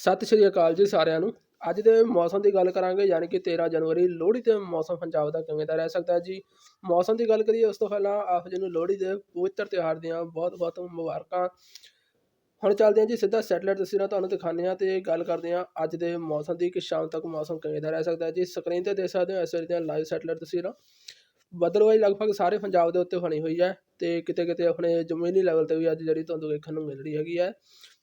ਸਤਿ ਸ਼੍ਰੀ ਅਕਾਲ ਜੀ ਸਾਰਿਆਂ ਨੂੰ। ਅੱਜ ਦੇ ਮੌਸਮ ਦੀ ਗੱਲ ਕਰਾਂਗੇ, ਯਾਨੀ ਕਿ 13 ਜਨਵਰੀ, ਲੋਹੜੀ ਤੇ ਮੌਸਮ ਪੰਜਾਬ ਦਾ ਕਿਵੇਂ ਦਾ ਰਹਿ ਸਕਦਾ ਹੈ ਜੀ? ਮੌਸਮ ਦੀ ਗੱਲ ਕਰੀਏ, ਉਸ ਤੋਂ ਪਹਿਲਾਂ ਆਪ ਜੀ ਨੂੰ ਲੋਹੜੀ ਦੇ ਪਵਿੱਤਰ ਤਿਉਹਾਰ ਦੀਆਂ ਬਹੁਤ ਬਹੁਤ ਮੁਬਾਰਕਾਂ। ਹੁਣ ਚੱਲਦੇ ਹਾਂ ਜੀ ਸਿੱਧਾ ਸੈਟਲਾਈਟ ਤਸਵੀਰਾਂ ਤੁਹਾਨੂੰ ਦਿਖਾਉਂਦੇ ਹਾਂ ਤੇ ਗੱਲ ਕਰਦੇ ਹਾਂ ਅੱਜ ਦੇ ਮੌਸਮ ਦੀ ਕਿ ਸ਼ਾਮ ਤੱਕ ਮੌਸਮ ਕਿਵੇਂ ਦਾ ਰਹਿ ਸਕਦਾ ਹੈ ਜੀ। ਸਕਰੀਨ ਤੇ ਦੇਖ ਸਕਦੇ ਹੋ ਇਸ ਵੇਲੇ ਦੀਆਂ ਲਾਈਵ ਸੈਟਲਾਈਟ ਤਸਵੀਰਾਂ। ਬੱਦਲਵਾਈ ਲਗਭਗ ਸਾਰੇ ਪੰਜਾਬ ਦੇ ਉੱਤੇ ਬਣੀ ਹੋਈ ਹੈ ਤੇ ਕਿਤੇ ਕਿਤੇ ਆਪਣੇ ਜ਼ਮੀਨੀ ਲੈਵਲ ਤੇ ਵੀ ਅੱਜ ਜਿਹੜੀ ਧੁੰਦ ਵੇਖਣ ਨੂੰ ਮਿਲ ਰਹੀ ਹੈਗੀ ਹੈ।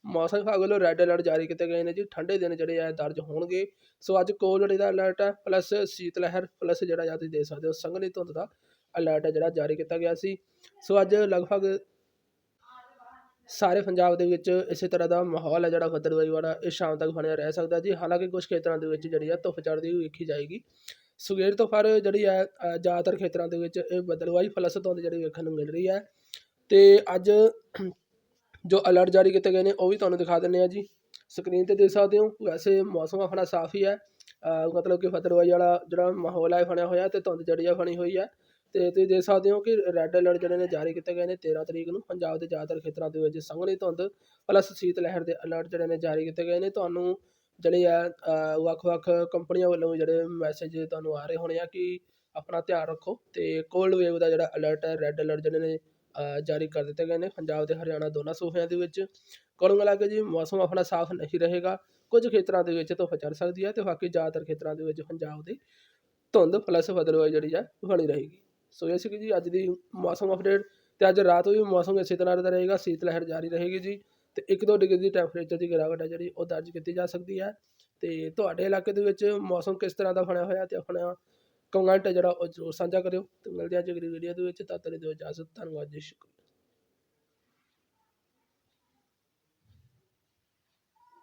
ਮੌਸਮ ਵਿਭਾਗ ਵੱਲੋਂ ਰੈੱਡ ਅਲਰਟ ਜਾਰੀ ਕੀਤੇ ਗਏ ਨੇ ਜੀ, ਠੰਡੇ ਦਿਨ ਜਿਹੜੇ ਆ ਦਰਜ ਹੋਣਗੇ। ਸੋ ਅੱਜ ਕੋਲਡ ਦਾ ਅਲਰਟ ਹੈ ਪਲੱਸ ਸੀਤ ਲਹਿਰ ਪਲੱਸ ਜਿਹੜਾ ਜਾਂ ਤੁਸੀਂ ਦੇਖ ਸਕਦੇ ਹੋ, ਸੰਘਣੀ ਧੁੰਦ ਦਾ ਅਲਰਟ ਹੈ ਜਿਹੜਾ ਜਾਰੀ ਕੀਤਾ ਗਿਆ ਸੀ। ਸੋ ਅੱਜ ਲਗਭਗ ਸਾਰੇ ਪੰਜਾਬ ਦੇ ਵਿੱਚ ਇਸੇ ਤਰ੍ਹਾਂ ਦਾ ਮਾਹੌਲ ਹੈ ਜਿਹੜਾ ਬੱਦਲਵਾਈ ਵਾਲਾ, ਇਹ ਸ਼ਾਮ ਤੱਕ ਬਣਿਆ ਰਹਿ ਸਕਦਾ ਜੀ। ਹਾਲਾਂਕਿ ਕੁਝ ਖੇਤਰਾਂ ਦੇ ਵਿੱਚ ਜਿਹੜੀ ਆ ਧੁੱਪ ਚੜ੍ਹਦੀ ਹੋਈ ਵੇਖੀ ਜਾਏਗੀ। ਸਵੇਰ ਤੋਂ ਫਿਰ ਜਿਹੜੀ ਹੈ ਜ਼ਿਆਦਾਤਰ ਖੇਤਰਾਂ ਦੇ ਵਿੱਚ ਇਹ ਬੱਦਲਵਾਈ ਪਲੱਸ ਧੁੰਦ ਜਿਹੜੀ ਵੇਖਣ ਨੂੰ ਮਿਲ ਰਹੀ ਹੈ। ਤੇ ਅੱਜ ਜੋ ਅਲਰਟ ਜਾਰੀ ਕੀਤੇ ਗਏ ਨੇ, ਉਹ ਵੀ ਤੁਹਾਨੂੰ ਦਿਖਾ ਦਿੰਦੇ ਆ ਜੀ। ਸਕਰੀਨ ਤੇ ਦੇਖ ਸਕਦੇ ਹੋ, ਵੈਸੇ ਮੌਸਮ ਆਪਣਾ ਸਾਫ਼ ਹੀ ਹੈ। ਮਤਲਬ ਕਿ ਫਤਰਵਾਈ ਵਾਲਾ ਜਿਹੜਾ ਮਾਹੌਲ ਹੈ ਬਣਿਆ ਹੋਇਆ ਤੇ ਧੁੰਦ ਜਿਹੜੀ ਆ ਬਣੀ ਹੋਈ ਹੈ। ਤੇ ਤੁਸੀਂ ਦੇਖ ਸਕਦੇ ਹੋ ਕਿ ਰੈੱਡ ਅਲਰਟ ਜਿਹੜੇ ਨੇ ਜਾਰੀ ਕੀਤੇ ਗਏ ਨੇ 13 ਤਰੀਕ ਨੂੰ। ਪੰਜਾਬ ਦੇ ਜ਼ਿਆਦਾਤਰ ਖੇਤਰਾਂ ਦੇ ਵਿੱਚ ਸੰਘਣੀ ਧੁੰਦ ਪਲੱਸ ਸੀਤ ਲਹਿਰ ਦੇ ਅਲਰਟ ਜਿਹੜੇ ਨੇ ਜਾਰੀ ਕੀਤੇ ਗਏ ਨੇ। ਤੁਹਾਨੂੰ ਜਿਹੜੇ ਆ ਵੱਖ-ਵੱਖ ਕੰਪਨੀਆਂ ਵੱਲੋਂ ਜਿਹੜੇ ਮੈਸੇਜ ਤੁਹਾਨੂੰ ਆ ਰਹੇ ਹੋਣੇ ਆ ਕਿ ਆਪਣਾ ਧਿਆਨ ਰੱਖੋ ਤੇ ਕੋਲਡ ਵੇਵ ਦਾ ਜਿਹੜਾ ਅਲਰਟ ਹੈ ਰੈੱਡ ਅਲਰਟ ਜਿਹੜੇ ਨੇ ਜਾਰੀ ਕਰ ਦਿੱਤੇ ਗਏ ਨੇ। ਪੰਜਾਬ ਅਤੇ ਹਰਿਆਣਾ ਦੋਨਾਂ ਸੂਬਿਆਂ ਦੇ ਵਿੱਚ ਕੁੱਲ ਮਿਲਾ ਕੇ ਜੀ, ਮੌਸਮ ਆਪਣਾ ਸਾਫ਼ ਨਹੀਂ ਰਹੇਗਾ। ਕੁਝ ਖੇਤਰਾਂ ਦੇ ਵਿੱਚ ਧੁੱਪ ਚੜ੍ਹ ਸਕਦੀ ਹੈ ਅਤੇ ਬਾਕੀ ਜ਼ਿਆਦਾਤਰ ਖੇਤਰਾਂ ਦੇ ਵਿੱਚ ਪੰਜਾਬ ਦੇ ਧੁੰਦ ਪਲੱਸ ਬਦਲਵਾਈ ਜਿਹੜੀ ਹੈ ਬਣੀ ਰਹੇਗੀ। ਸੋ ਇਹ ਸੀ ਜੀ ਅੱਜ ਦੀ ਮੌਸਮ ਅਪਡੇਟ ਅਤੇ ਅੱਜ ਰਾਤ ਵੀ ਮੌਸਮ ਇਸੇ ਤਰ੍ਹਾਂ ਦਾ ਰਹੇਗਾ। ਸੀਤ ਲਹਿਰ ਜਾਰੀ ਰਹੇਗੀ ਜੀ ਅਤੇ ਇੱਕ ਦੋ ਡਿਗਰੀ ਦੀ ਟੈਂਪਰੇਚਰ ਦੀ ਗਿਰਾਵਟ ਹੈ ਜਿਹੜੀ ਉਹ ਦਰਜ ਕੀਤੀ ਜਾ ਸਕਦੀ ਹੈ। ਅਤੇ ਤੁਹਾਡੇ ਇਲਾਕੇ ਦੇ ਵਿੱਚ ਮੌਸਮ ਕਿਸ ਤਰ੍ਹਾਂ ਦਾ ਬਣਿਆ ਹੋਇਆ ਅਤੇ ਆਪਣਾ ਕਮੈਂਟ ਹੈ ਜਿਹੜਾ ਉਹ ਜ਼ਰੂਰ ਸਾਂਝਾ ਕਰਿਓ ਅਤੇ ਮਿਲਦੇ ਹਾਂ ਜੀ ਅਗਲੀ ਵੀਡੀਓ ਦੇ ਵਿੱਚ, ਤਦ ਤੱਕ ਦਿਓ ਇਜਾਜ਼ਤ, ਧੰਨਵਾਦ, ਜੀ ਸ਼ੁਕਰੀਆ